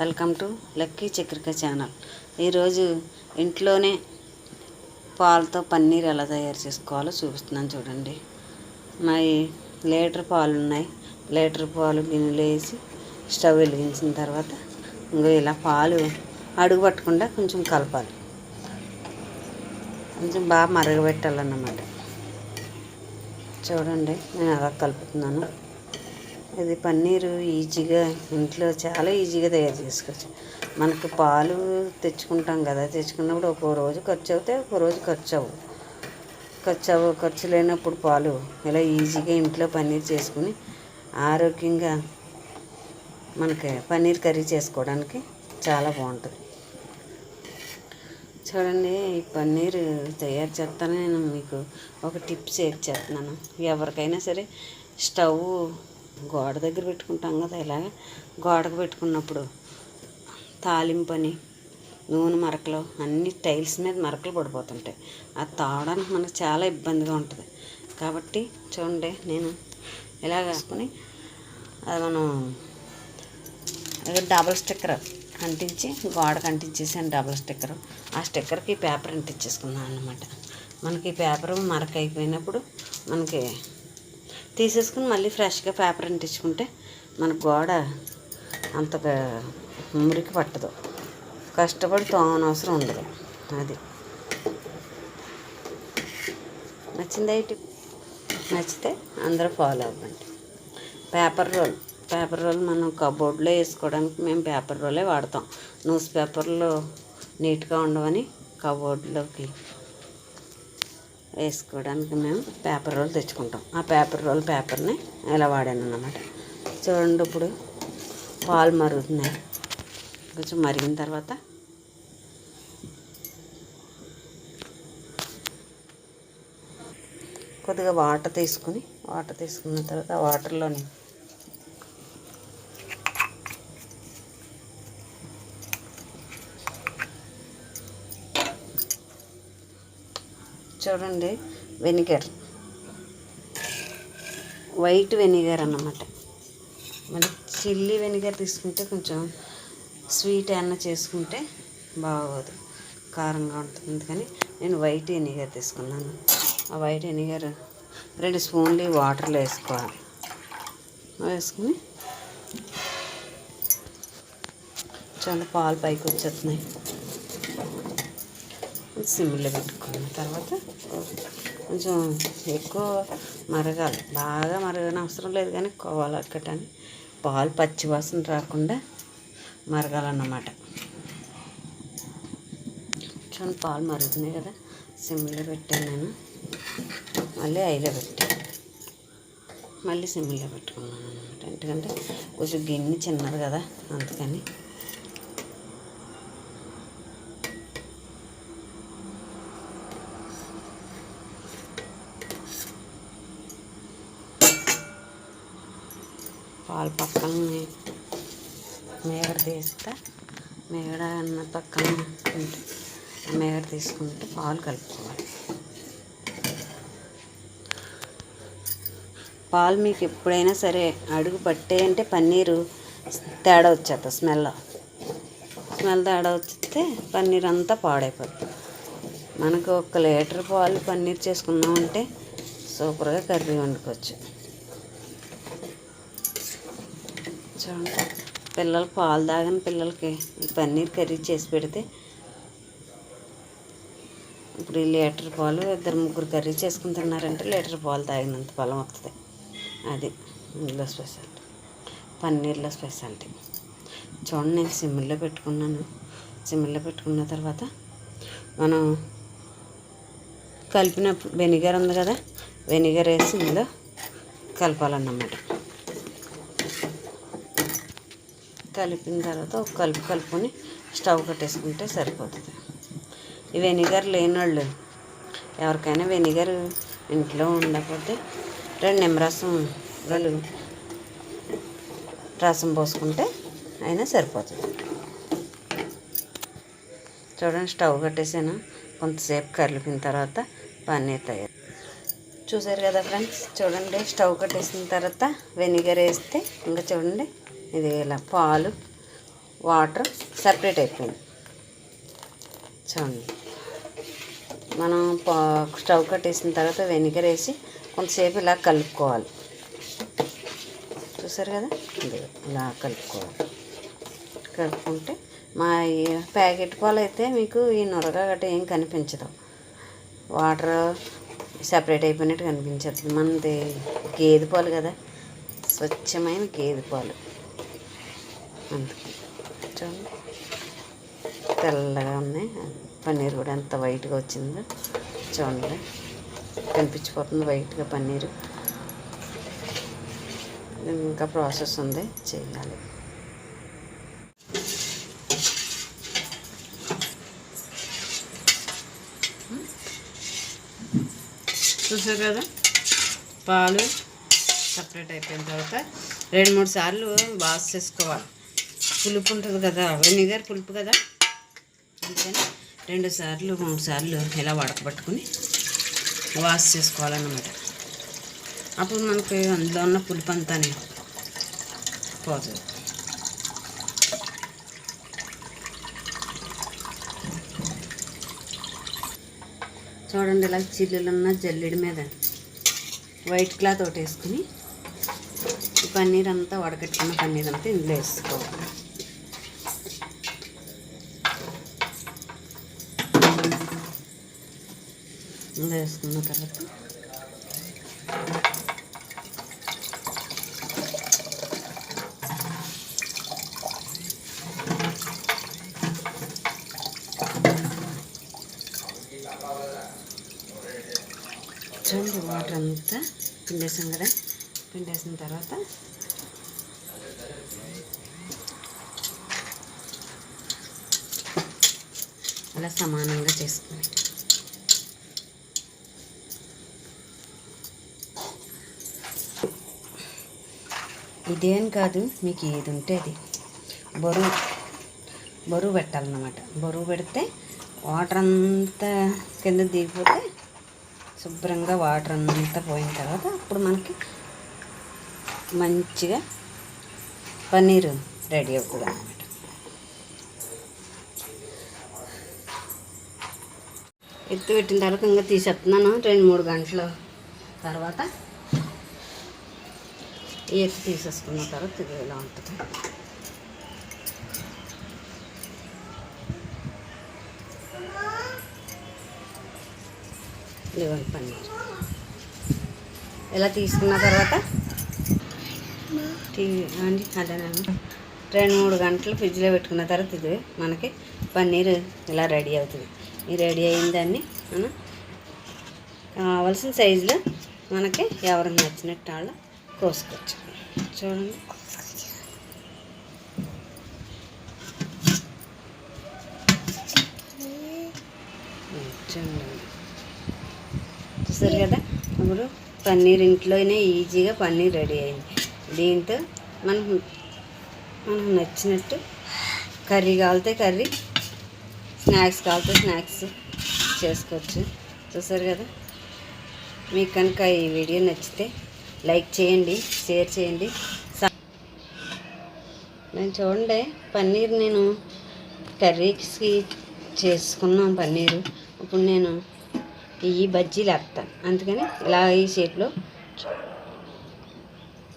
Welcome to lucky Chakrika channel. ఈరోజు ఇంట్లోనే పాలతో పన్నీర్ ఎలా తయారు చేసుకోవాలో చూపిస్తున్నాను చూడండి. మరి లీటర్ పాలు ఉన్నాయి. లీటర్ పాలు గిన్నెలు వేసి స్టవ్ వెలిగించిన తర్వాత ఇంకో ఇలా పాలు అడుగు పట్టకుండా కొంచెం కలపాలి. కొంచెం బాగా మరగబెట్టాలన్నమాట. చూడండి నేను అలా కలుపుతున్నాను. ఇది పన్నీరు ఈజీగా ఇంట్లో చాలా ఈజీగా తయారు చేసుకోవచ్చు. మనకు పాలు తెచ్చుకుంటాం కదా తెచ్చుకున్నప్పుడు ఒక్కో రోజు ఖర్చు అవుతాయి ఒక్కో రోజు ఖర్చు అవ్వు ఖర్చు అవ్వ ఖర్చు లేనప్పుడు పాలు ఇలా ఈజీగా ఇంట్లో పన్నీర్ చేసుకుని ఆరోగ్యంగా మనకి పన్నీర్ కర్రీ చేసుకోవడానికి చాలా బాగుంటుంది. చూడండి ఈ పన్నీర్ తయారు చేస్తాను నేను మీకు. ఒక టిప్ షేర్ చేస్తున్నాను. ఎవరికైనా సరే స్టవ్ గోడ దగ్గర పెట్టుకుంటాం కదా ఇలాగ గోడకు పెట్టుకున్నప్పుడు తాలింపని నూనె మరకలు అన్ని టైల్స్ మీద మరకలు పడిపోతుంటాయి. అది తాగడానికి మనకు చాలా ఇబ్బందిగా ఉంటుంది. కాబట్టి చూడండి నేను ఇలా కాసుకొని అది మనం డబల్ స్టిక్కర్ అంటించి గోడకు అంటించేసాను డబల్ స్టిక్కర్. ఆ స్టిక్కర్కి పేపర్ అంటించేసుకున్నాను అనమాట మనకి పేపర్ మరక అయిపోయినప్పుడు మనకి తీసేసుకుని మళ్ళీ ఫ్రెష్గా పేపర్ అంటించుకుంటే మన గోడ అంతగా మురికి పట్టదు. కష్టపడి తోమనవసరం ఉండదు. అది. నచ్చిందా టిప్? నచ్చితే అందరూ ఫాలో అవ్వండి. Paper roll. పేపర్ రోల్ మనం కబోర్డ్లో వేసుకోవడానికి మేము పేపర్ రోలే వాడతాం. న్యూస్ పేపర్లో నీట్గా ఉండవని కబోర్డ్లోకి వేసుకోవడానికి మేము పేపర్ రోల్ తెచ్చుకుంటాం. ఆ పేపర్ రోల్ పేపర్ని ఇలా వాడాను అన్నమాట. చూడండి ఇప్పుడు పాలు మరుగుతున్నాయి. కొంచెం మరిగిన తర్వాత కొద్దిగా వాటర్ తీసుకుని వాటర్ తీసుకున్న తర్వాత వాటర్లోని చూడండి వెనిగర్. వైట్ వెనిగర్ అన్నమాట. మరి చిల్లీ వెనిగర్ తీసుకుంటే కొంచెం స్వీట్ ఏమన్నా చేసుకుంటే బాగోదు కారంగా ఉంటుంది. అందుకని నేను వైట్ వెనిగర్ తీసుకున్నాను. ఆ వైట్ వెనిగర్ రెండు స్పూన్లు వాటర్లో వేసుకోవాలి. వేసుకుని చాలా పాలు పైకి వచ్చేస్తున్నాయి. సిమ్లో పెట్టుకున్న. తర్వాత కొంచెం ఎక్కువ మరగాలి. బాగా మరగని అవసరం లేదు కానీ కోవాలక్కటని పాలు పచ్చివాసన రాకుండా మరగాలన్నమాట. చూడండి పాలు మరుగుతున్నాయి కదా సిమ్లో పెట్టాను నేను. మళ్ళీ ఐలో పెట్టాను మళ్ళీ సిమ్లో పెట్టుకున్నాను అనమాట ఎందుకంటే కొంచెం గిన్నె చిన్నది కదా అందుకని. పాలు పక్కన మేగడ తీస్తా. మేగడ అన్న పక్కన మేగడ తీసుకుంటే పాలు కలుపుకోవాలి. పాలు మీకు ఎప్పుడైనా సరే అడుగు పట్టే అంటే పన్నీరు తేడా వచ్చేస్తుంది స్మెల్. స్మెల్ తేడా వచ్చితే పన్నీర్ అంతా పాడైపోతుంది మనకు ఒక లీటర్ పాలు పన్నీర్ చేసుకున్నామంటే సూపర్గా కర్రీ వండుకోవచ్చు. చూడండి పిల్లలు పాలు తాగని పిల్లలకి ఈ పన్నీర్ కర్రీ చేసి పెడితే ఇప్పుడు ఈ లీటర్ పాలు ఇద్దరు ముగ్గురు కర్రీ చేసుకుని తిన్నారంటే లీటర్ పాలు తాగినంత బలం వస్తుంది అది ఇందులో స్పెషాలిటీ పన్నీర్లో స్పెషాలిటీ. చూడండి నేను సిమ్లో పెట్టుకున్నాను. సిమ్లో పెట్టుకున్న తర్వాత మనం కలిపినప్పుడు వెనిగర్ ఉంది కదా వెనిగర్ వేసి ఇందులో కలపాలన్నమాట. కలిపిన తర్వాత ఒక కలుపు కలుపుకొని స్టవ్ కట్టేసుకుంటే సరిపోతుంది. ఈ వెనిగర్ లేని వాళ్ళు ఎవరికైనా వెనిగర్ ఇంట్లో ఉండకపోతే రెండు నిమ్మరసం వాళ్ళు రసం పోసుకుంటే అయినా సరిపోతుంది. చూడండి స్టవ్ కట్టేసాను. కొంతసేపు కలిపిన తర్వాత పన్నీర్ తయారు. చూసారు కదా ఫ్రెండ్స్? చూడండి స్టవ్ కట్టేసిన తర్వాత వెనిగర్ వేస్తే ఇంకా చూడండి ఇది ఇలా పాలు వాటర్ సపరేట్ అయిపోయింది. చూడండి. మనం పా- స్టవ్ కట్టేసిన తర్వాత వెనిగర్ వేసి కొంతసేపు ఇలా కలుపుకోవాలి. చూసారు కదా? ఇలా కలుపుకోవాలి. కలుపుకుంటే మా ఈ ప్యాకెట్ పాలు అయితే మీకు ఈ నొరగ గట్ట ఏం కనిపించదు. వాటర్ సపరేట్ అయిపోయినట్టు కనిపించదు. మనది గేదె పాలు కదా? స్వచ్ఛమైన గేదె పాలు. చూడండి తెల్లగా ఉన్నాయి. పన్నీర్ కూడా ఎంత వైట్గా వచ్చిందో చూడండి. కనిపించిపోతుంది వైట్గా పన్నీరు. ఇంకా ప్రాసెస్ ఉంది. చేయాలి. చూసారు కదా? పాలు సపరేట్ అయిపోయిన తర్వాత రెండు మూడు సార్లు వాష్ చేసుకోవాలి. పులుపు ఉంటుంది కదా వెనిగర్ పులుపు కదా? అందుకని రెండు సార్లు మూడు సార్లు ఇలా వడకబట్టుకుని వాష్ చేసుకోవాలన్నమాట. అప్పుడు మనకి అందులో ఉన్న పులుపు అంతానే పోతుంది. చూడండి ఇలా చిల్లులున్న జల్లెడి మీద వైట్ క్లాత్ ఒకటి వేసుకుని పన్నీర్ అంతా వడకట్టుకున్న పన్నీర్ అంతా ఇందులో వేసుకోవాలి. ఇందులో వేసుకున్న తర్వాత. చూడండి వాటర్ అంతా పిండేసాం కదా. పిండేసిన తర్వాత అలా సమానంగా చేసుకున్నాం ఇదేం కాదు మీకు ఏది ఉంటే అది. బరువు బరువు పెట్టాలన్నమాట. బరువు పెడితే వాటర్ అంతా కింద దిగిపోతే శుభ్రంగా వాటర్ అంతా పోయిన తర్వాత అప్పుడు మనకి మంచిగా పన్నీరు రెడీ అవుతుంది అన్నమాట. ఎత్తు పెట్టిన తర్వాత ఇంకా తీసేస్తున్నాను. రెండు మూడు గంటల తర్వాత వేసి తీసేసుకున్న తర్వాత ఇది ఇలా ఉంటుంది? లెవెన్ పన్నీర్ ఇలా తీసుకున్న తర్వాత? అండి అదేనండి రెండు మూడు గంటలు ఫ్రిడ్జ్లో పెట్టుకున్న తర్వాత ఇది మనకి పన్నీర్ ఇలా రెడీ అవుతుంది. ఈ రెడీ అయిన దాన్ని మనం కావాల్సిన సైజులో మనకి ఎవరికి నచ్చినట్టు వాళ్ళు కోసుకోవచ్చు చూడండి. చూడండి. చూసారు కదా? ఇప్పుడు పన్నీర్ ఇంట్లోనే ఈజీగా పన్నీర్ రెడీ అయింది. దీంతో మనం మనకు నచ్చినట్టు కర్రీ కావాలితే కర్రీ స్నాక్స్ కావాలితే స్నాక్స్ చేసుకోవచ్చు. చూసారు కదా? మీకు కనుక ఈ వీడియో నచ్చితే లైక్ చేయండి షేర్ చేయండి. నేను చూడండి పన్నీర్ నేను కర్రీస్కి చేసుకున్నాం పన్నీరు. ఇప్పుడు నేను ఈ బజ్జీలు వేస్తాను అందుకని ఇలా ఈ షేప్లో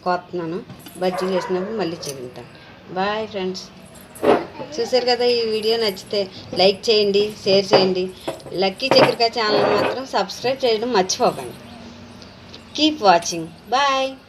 కోతున్నాను బజ్జీలు వేసినప్పుడు మళ్ళీ చూపించాను బాయ్ ఫ్రెండ్స్. చూసారు కదా ఈ వీడియో నచ్చితే లైక్ చేయండి షేర్ చేయండి. లక్కీ చక్రిక ఛానల్ మాత్రం సబ్స్క్రైబ్ చేయడం మర్చిపోకండి. Keep watching. Bye.